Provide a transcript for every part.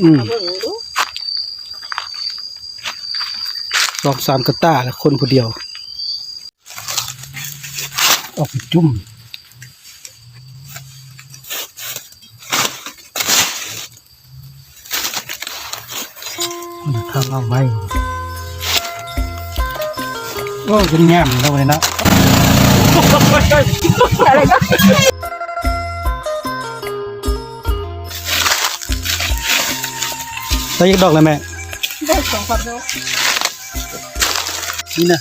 อืมเอาเบิ่งดูสองสามกระต้าแล้วคนผู้เดียว ออกไปจุ่มมันข้างเอาไว้โอ้เป็นแง่มแล้วเลยนะอะไรก็แล้วยักดอกเลยแม่ ได้สองความรู้นี่นะ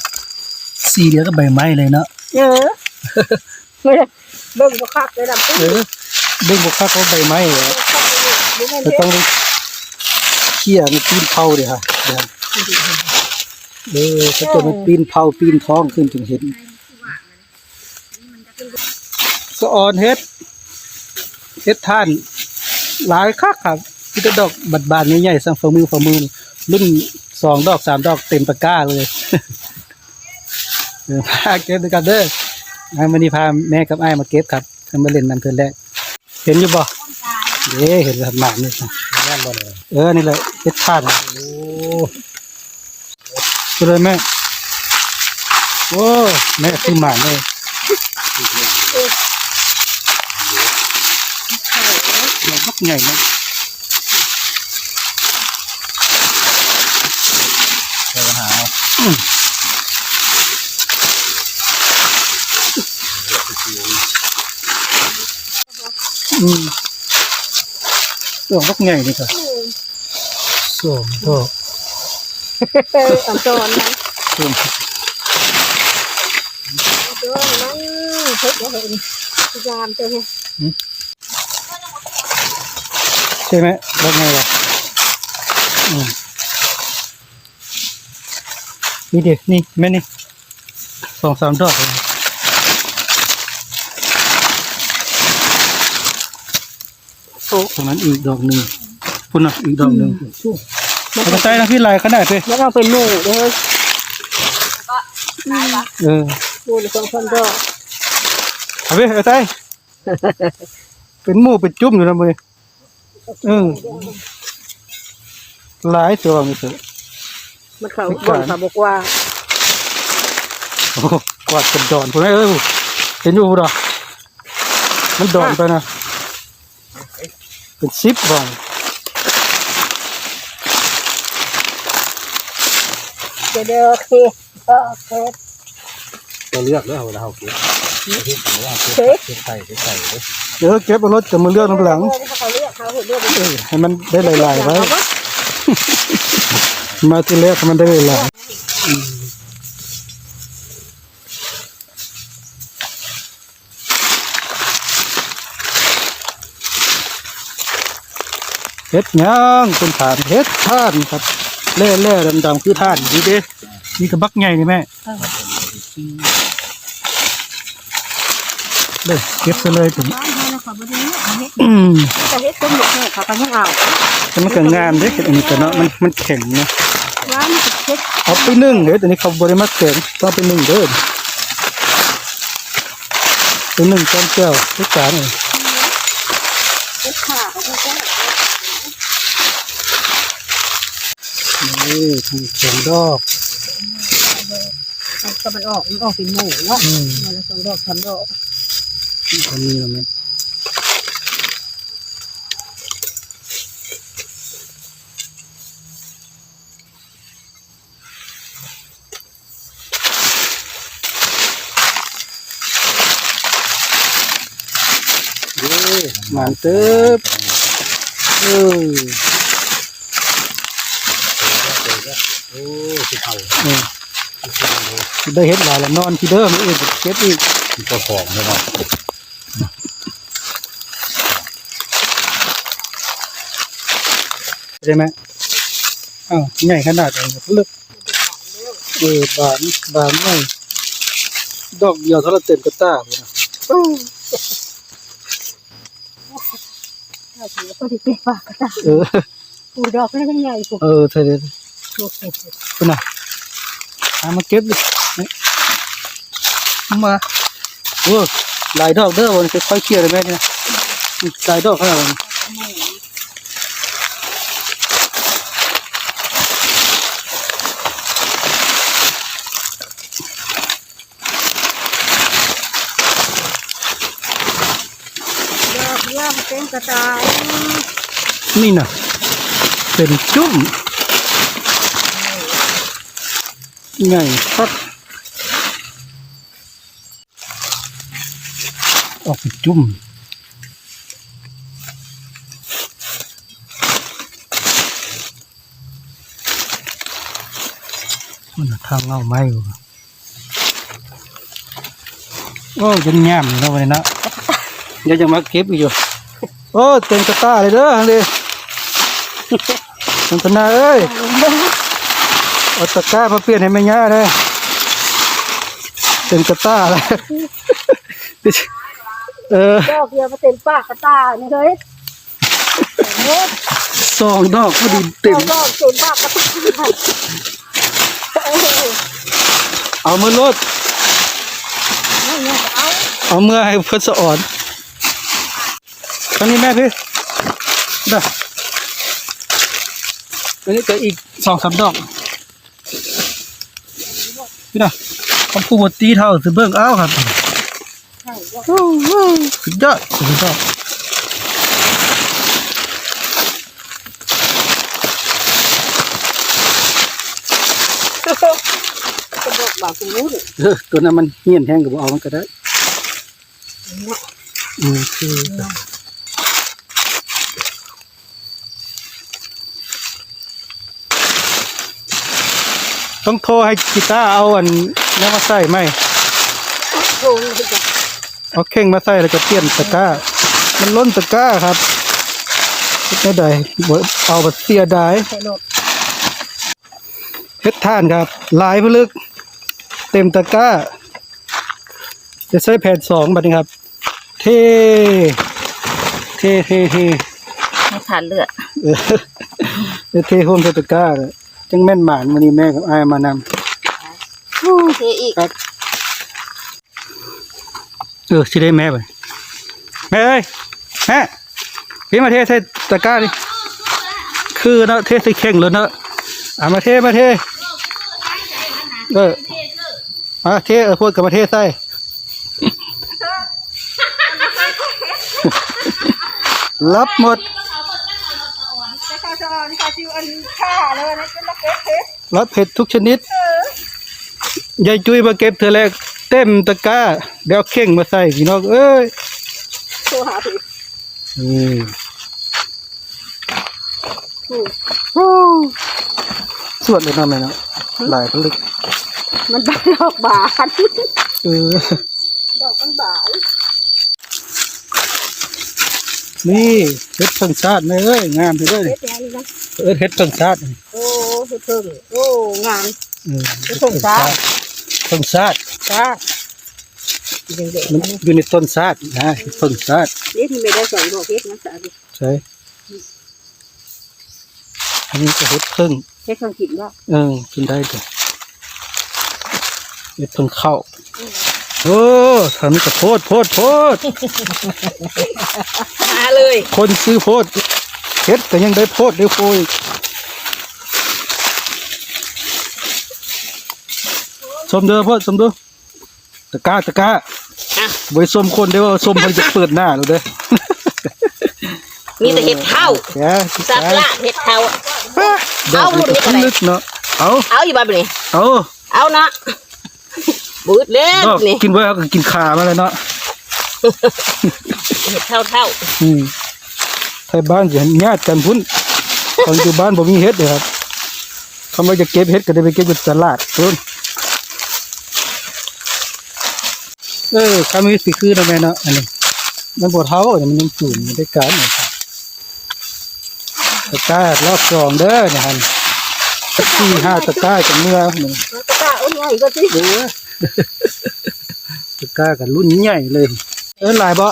สีเหลืองกับใบไม้เลยเนาะเออเบิ่งบ่คักเลยดำตึ้งเออเบ่งบกคักเขาใบไม้เหรอดูแม่นจะเด้ต้องได้เขี่ยมันปีนเผาเดี๋ยวค่ะเดี๋ยวเออถ้าเกิดมันปีนเผาปีนท้องขึ้นถึงเห็นสะออนเฮ็ดเฮ็ดท่าน หลายคักครับ ที่จะดอกบัดบานใหญ่ๆสังฝ่ามือฝ่ามือรุ่นสองดอกสามดอกเต็มตะกร้าเลยเออพาเก็บด้วยกันเด้อให้มันนี่พาแม่กับไอ้ายมาเก็บครับให้มาเล่นน้ำเพื่อนแรกเห็นอยู่บ่เด้เห็นแล้วหมานี่ครับเออนี่แหละเฮ็ดท่านโอ้ก็เลยแม่โอ้แม่คือหมาเลยดอกบักใหญ่นะ เจ้าหา อืมดอกบักใหญ่นี่ค่ะสองดอกเออเอาจอนนั้นสองเอาจอนนั้นเฮ็ดบ่เห็นยามเจ้าเนี่ยใช่ไหมดอกไงล่ะอืมนี่ดินี่แม่นี่สองสามดอกเลยโอ้ ตรงนั้นอีกดอกหนึ่งพุ่นน่ะอีกดอกหนึ่งมันก็ใช้ทั้งที่ลายขนาดเลยแล้วเอาไปหมู่เด้อเออหมู่ละสองพันดอกเอาไปเอาใจเป็นหมูเป็นจุ่มอยู่นะมือเออหลายตัวมีเถอะมันเขาบ่นเขาบอกว่าโอ้โหกวาดเป็นดอนผมเออเห็นอยู่ดอกมันดอนไปนะ เป็นซิปบ่อยเดี๋ยวเดี๋ยวโอเคโอเคเราเลือกแล้วเราเก็บที่ผมว่าเก็บเฮ้ยเก็บใส่เก็บใส่เลยเดี๋ยวเก็บเอารถจะมาเลือกน้ำหลังเขาเรียกเขาเห็นเรียกเออให้มันได้หลายๆไว้มาที่แรกให้มันได้หลายๆ เฮ็ดหยังคนถามเฮ็ดท่านครับแล่แล่ดำๆคือท่านดีเด้นี่ก็บักใหญ่นี่แม่เลยเก็บไปเลยถึงบ้านเขาแล้วเขาบ่ได้เอาเฮ็ดอืมแต่เฮ็ดต้มหมกเนี่ยเขาก็ยังเอาแต่มันก็งามเด้เห็ดอันนี้ก็เนาะมันมันแข็งเนาะร้านมันก็เฮ็ดเอาไปนึ่งเด้แต่นี้เขาบริมาแข็งต้องเอาไปนึ่งเด้อไปนึ่งจอมแก้วทุกจานเลยเฮ็ดขา เขาก็ได้นี่ทั้งสองดอกมันก็มันออกมันออกเป็นหมูเนาะอืม มันละสองดอกสามดอกอันนี้เนาะแม่เย้หมานเติบเออ โอ้ที่เขาเออได้เห็ดหลายแล้วนอนที่เดิมเองเก็บอีกเจ้าของเลยเนาะใช่ไหมอ้าวใหญ่ขนาดไหนเลึกเออบานบานใหญ่ดอกเดียวเท่าไรเต็มกระต้าเลยนะเอาถือก็สิเป็นปากก็ได้เออปูดอกนี่มันใหญ่ปุ๊บเออเธอเดี๋ยวคุณน่ะเอามาเก็บดินี่มาโอ้หลายดอกเด้อวันค่อยๆเคลีย Tuna. À mà kép đi. Mà. Ủa, lại đó đỡ bọn cái khoai kia rồi mẹ này. Lại đó phải không? Mina, เป็นจุ่ม ใหญ่ฟัดออกจุ่มมันทางเงาไม้อยู่โอ้ยังแง้มอยู่เนาะวันนี้นะเดี๋ยวจะมาเก็บอีกอยู่โอ้เต็มกระตาเลยเด้อฮังเลยมันตนาเอ้ย เอาตะกร้ามาเปลี่ยนให้แม่ย่าเลยเต็มกระตาเลยเออดอกเดียวมาเต็มปากกระต่ายนี่เลยโอ้สองดอกพอดีเต็มดอกเต็มปากกระต่ายเออเอามือรถนี่เนี่ยเอาเอามือให้เพื่อนสะอ่อนตอนนี้แม่พี่เด้ออันนี้ก็อีกสองสามดอก พี่นะคำพูดบตีเท่าสิเบิ่งเอาครับใช่ว่าสุดยอดสุดยอดจะบอกบางคนรู้เลยเออตัวนั้นมันเหี่ยนแห้งกับเอามันก็ได้อืมคือ ต้องโทรให้กีตาร์เอาอันนี้มาใส่ไหมโอ้ยจะเอาเข่งมาใส่แล้วก็เปลี่ยนตะกร้า มันล้นตะกร้าครับไม่ได้บ่เอาบัเสียดายใส่รถเพชรท่านครับลายพลึก เต็มตะกร้า จะใช้แผ่นสองบัดนี้ครับ เท เทเทเท ไม่ทานเลือดเออเดี๋ยวเทโฮมใส่ตะกร้าเลย จังแม่นหมานวันนี้แม่กับอายมานำเทอีกครับเออสิได้แม่ไปแม่เอ้ยแม่พี่มาเทใส่ตะกร้าดิคือเนาะเทใส่เข่งเลยเนาะอะมาเทมาเทเออมาเทเออพูดกับมาเทใส่รับหมดจะข้าว ซอนข้าวจิวอันข้าเลยนะจะมาเก็บเห็ดรับเผ็ดทุกชนิดยายจุ้ยมาเก็บเธอแรกเต็มตะกร้าเดี๋ยวเอาเข่งมาใส่พี่น้องเอ้ยโทรหาพี่นี่อืมสวดเลยเนาะแม่เนาะหลายพลึกมันบานดอกบานเออดอกมันบาน นี่เฮ็ดเพิ่งชาติแม่เอ้ยงามไปเลยเฮ็ดยังนี่นะเออเฮ็ดเพิ่งชาติโอ้เฮ็ดเพิ่งโอ้งามเออเฮ็ดเพิ่งชาติเพิ่งชาติจ้าเด็กมันอยู่ในต้นชาตินะเฮ็ดเพิ่งชาติๆนี่ที่ไม่ได้ใส่ดอกเฮ็ดนะสาดิใช่อันนี้ก็เฮ็ดเพิ่งเฮ็ดเพิ่งกินว่าเออกินได้จ้ะเฮ็ดเพิ่งเข้า โอ้ทำกับโพดโพดโพดมาเลย คนซื้อโพดเฮ็ดก็ยังได้โพดได้โพยสมเด้อโพดสมเด้อตะกร้าตะกร้าอะไว้ส้มคนได้ว่าส้มมันจะเปิดหน้าเราเด้อมีแต่เฮ็ดเท่าแกสับละเฮ็ดเท่าดอกเอาหลุมันดก็นี่ก็ได้ลึกเนาะเอาเอาอยู่บ้านนี่เอาเอาเนาะ บูดเล่นดอกนี่กินไว้เอาก็กินขามาแล้วเนาะเฮ็ดเท่าเท่าอืมไทยบ้านจะญาติกันพุ่นตอนอยู่บ้านบ่มีเฮ็ดเลยครับเขามาจะเก็บเฮ็ดก็ได้ไปเก็บอยู่ตลาดพุ่นเออคำนี้สิคือนะแม่เนาะอันนี้มันบ่เท่าเนี่ยมันยังจุ่มอยู่ด้วยกันนะครับตะกร้ารอบสองเด้อเนี่ยฮันสักสี่ห้าตะกร้าจากเมื่อหนึ่งตะกร้าอ้นใหญ่ก็สิเด้อ ตะกร้ากันรุ่นใหญ่เลย เออหลายบ่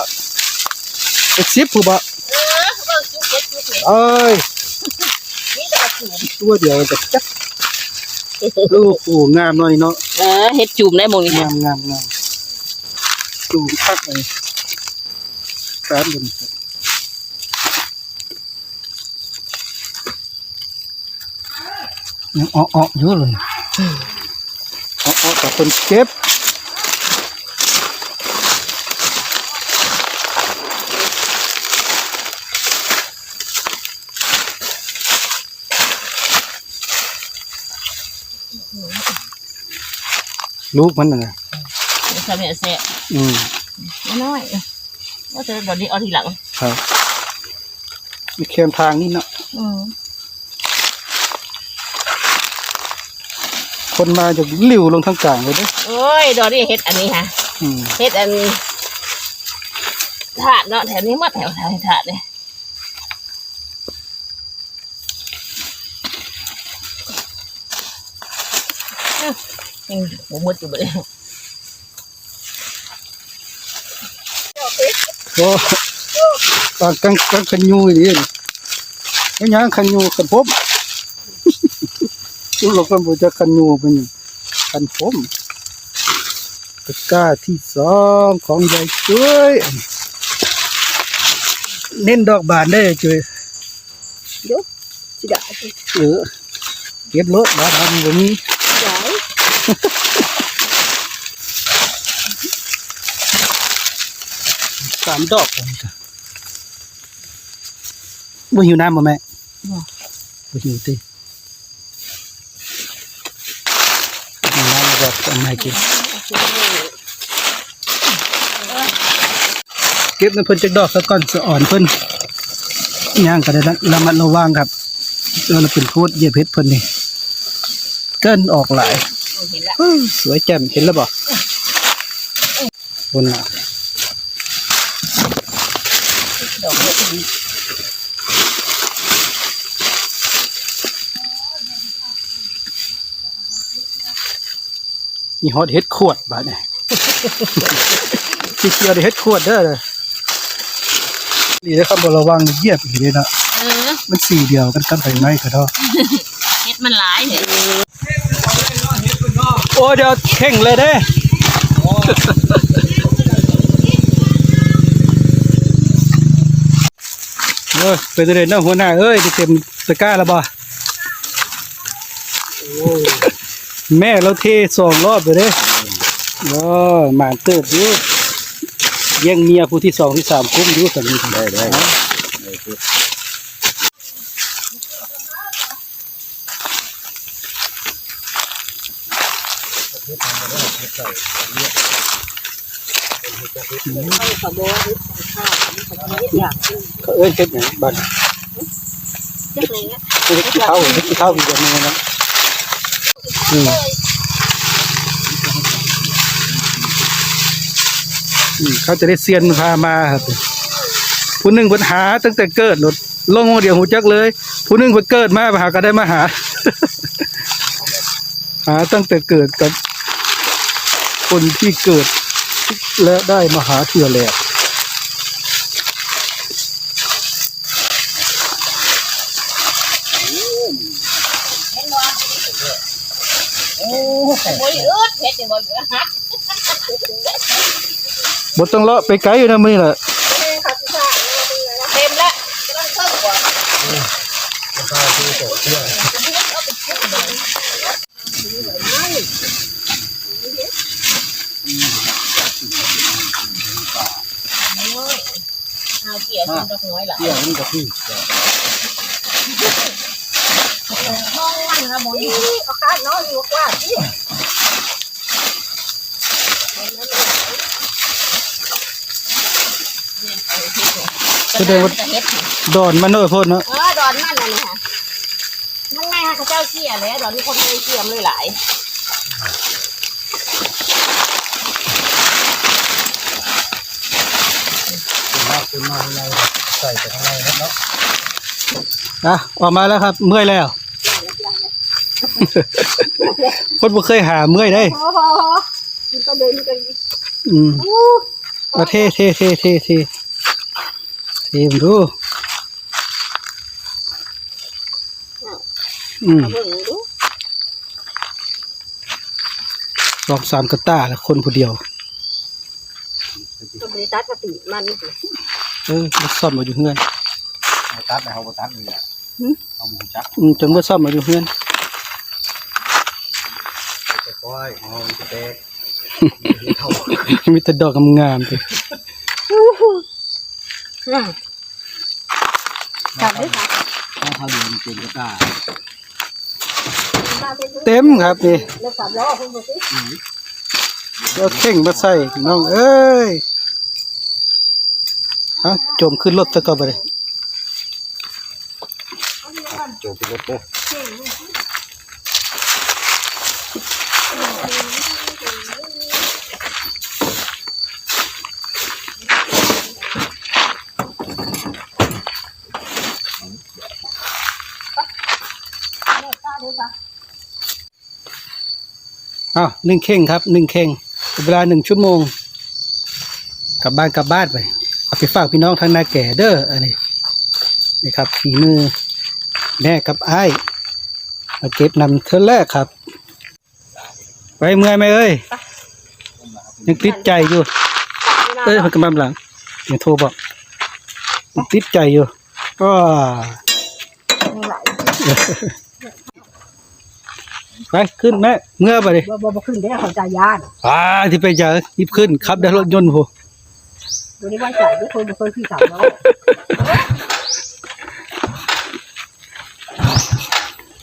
เอ็ซิปผู้บ่เออเบิ่งจุ๊บเฮ็ดจุ๊บนี่เอ้ยนี่แต่จุ่มตัวเดียวจะจักโอ้โหงามหน่อยเนาะเออเฮ็ดจุ่มได้หมดนี่งามงามงามจูงคักเลยแป๊บเดียวยังอ้อๆอยู่เลย เอาแต่คนเก็บลูกมันน่ไสมัยเสะอืมน้อยก็จะแบบนี้เอาทีหลังครับมีเข็มทางนี่เนาะอืม คนมาจากหลิวลงทางกลางเลยเด้อโอ้ยดอกนี้เฮ็ดอันนี้ฮะอืมเฮ็ดอันถาดเนาะแถวนี้หมาแถวแถวถาดเนี่ยยังหมูมดอยู่บ่เลยก็ตอนกลางกลางคันยูนี่นี่ไม่ยังคันยูคันผม ทุกเราก็บ่จะคันยูเป็นหยังคันผมตะกร้าที่สองของยายช่วยเน้นดอกบานได้อช่วยสิได้เออเก็บรถบาดำบ่มีได้สามดอกบ่หิวน้ำบ่แม่บ่หิวติหิว น้ำแบบอันไหนกินเก็บในเพิ่นจักดอกซะก่อนสะอ่อนเพิ่นย่างก็ได้ระมัดระวังครับเราเป็นโคตรเยียบเพชรเพิ่นนี่เกินออกหลายสวยแจ่มเห็นแล้วบ่บนน่ะดอกเฮ็ดดี มีฮอตเฮ็ดขวดบาดนี่ที่เกี่ยวได้เฮ็ดขวดเด้อเลยดีนะครับบ่ระวังเหยียบอีกเลยนะเออมันสีเดียวกันกันไปไหมก็ได้เฮ็ดมันหลายเนี่ยโอ้เดี๋ยวเข่งเลยเด้เอ้ยไปเรื่อยๆเนาะหัวหน้าเอ้ยได้เต็มตะกร้าแล้วบ่ แม่เราเทสองรอบไปเด้โอ้หมานเติบอยู่แย่งเมียผู้ที่สองที่สามคุ้มอยู่สันนี้ได้ได้เขาเอ้ยเฮ็ดหยังบัดจักเลยนะเฮ็ดขี้เท่าเฮ็ดขี้เท่าอีกอย่างหนึงนะ อืมเขาจะได้เซียนพามาครับผู้หนึ่งปัญหาตั้งแต่เกิดหนดลงเดียวหูจักเลย ผู้หนึ่งเพิ่นเกิดมาหาก็ได้มาหา หาตั้งแต่เกิดกับคนที่เกิดและได้มาหาเถื่อแหลก อึดเฮ็ดจังบ่อยู่ฮะบ่ต้องเลาะไปไกลอยู่นะมื้อนี้ล่ะเต็มละต้องเพิ่มกว่าเอาเกี่ยวกินดอกน้อยล่ะเที่ยนี่ก็พี่มองวันนะมองนี่เอาข้างน้อยอยู่กว่าสิ แสดงว่าเฮ็ดดอนมันน้อยโพดเนาะเออดอนนั่นน่ะนี่ค่ะมันไงฮะเขาเจ้าเกี่ยเลยดอนที่คนเคยเกี่ยมเลยหลายเป็นมาข้างในใส่ไปข้างในครับเนาะอะออกมาแล้วครับ เมื่อยแล้ว คนบ่เคยหาเมื่อยได้พอพอมันก็เดินกันอืมเอาเทเทเทเทเท เทมนดูอืมเบิ่งดูสองสามกระต้าแล้วคนผู้เดียวก็บริตัดปฏิมันนี่สิเออมาซ่อมมาอยู่เฮือนเอาตัดนะเอาบ่ตัดเลยอะเอาหมูจักอืมจนว่าซ่อมมาอยู่เฮือนจะก้อยเอาจะแตกมีแต่ดอกงามๆเลย จับด้วยค่ะถ้าเขาเรียนเป็นก็ได้เต็มครับนี่แล้วสามล้อคุณดูสิก็เข่งมาใส่พี่น้องเอ้ยฮะจมขึ้นรถซะก่อนไปเลยโจมไปรถเด้อ อ้าวหนึ่งเข่งครับหนึ่งเข่งเวลาหนึ่งชั่วโมง กลับบ้านกลับบ้านไปเอาไปฝากพี่น้องทางนาแก่เด้ออันนี้นี่ครับฝีมือแม่กับไอ้มาเก็บนำเธอแรกครับ ไปเมื่อยไหมเอ้ยยังติดใจอยู่ เอ้ยมันกำลังหลังยังโทรบอกติดใจอยู่ก็ ไปขึ้นแม่เมื่อไปดิบ่บ่บ่ขึ้นได้เขาใจยานอ่าที่ไปเจอยิบขึ้นครับได้รถยนต์โหบ่ได้ไว้ใจบ่เคยบ่เคยขี่สามล้อ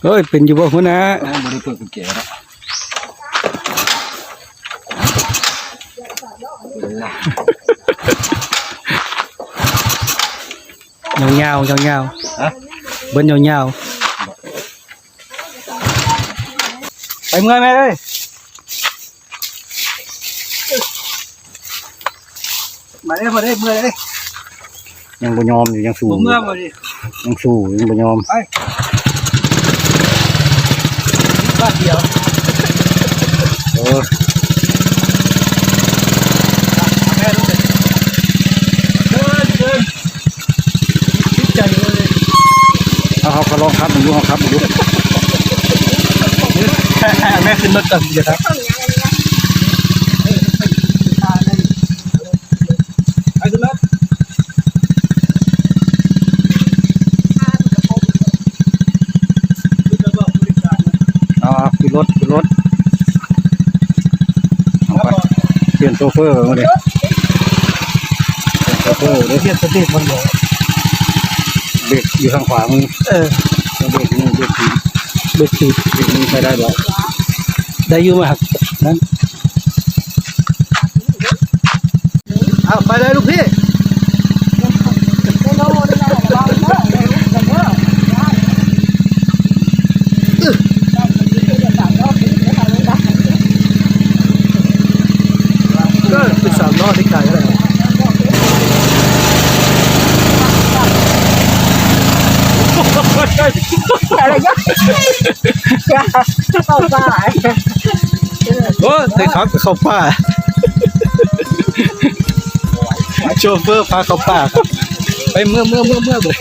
เฮ้ยเป็นอยู่บ่หัวหน้าอ้าวบ่ได้เปิดกุญแจแล้วยาวๆยาวฮะๆเบิ้นยาวๆไป เมื่อยไหมเอ้ยมาได้มาได้เมื่อยเลยยังบ่ยอมอยู่ยังสู้ผมเมื่อยมาดิยังสู้ยังบ่ยอมบ้านเดียวเออแม่ลูกเลยเดินเดินติดใจเลยเอาเขาก็ลองครับมันอยู่เฮาครับมันอยู่ แม่ขึ้นรถก่อนเดี๋ยวครับไปขึ้นรถเอาเอาขึ้นรถขึ้นรถเอาไปเปลี่ยนโซเฟอร์มาดิเปลี่ยนโซเฟอร์เด้อเทียบสเตทมันบอกเบรกอยู่ทางขวามือเออเบรกนี่เบรกที เบ็ดขีด เบรกนี่ใช้ได้บ่ ได้อยู่ไหมครับนั้นเอาไปเลยลูกพี่ ได้โลได้แล้วลองเด้อได้รู้กันเด้อได้ได้มันสิได้สามล้อขึ้นได้ทางนั้นได้ ก็เป็นสามล้อที่ไกลแล้ว อะไรยะเข้าป่า โอ้ ได้ครับเข้าป่าโชเฟอร์พาเข้าป่าครับไปเมื่อเมื่อเมื่อเมื่อเลย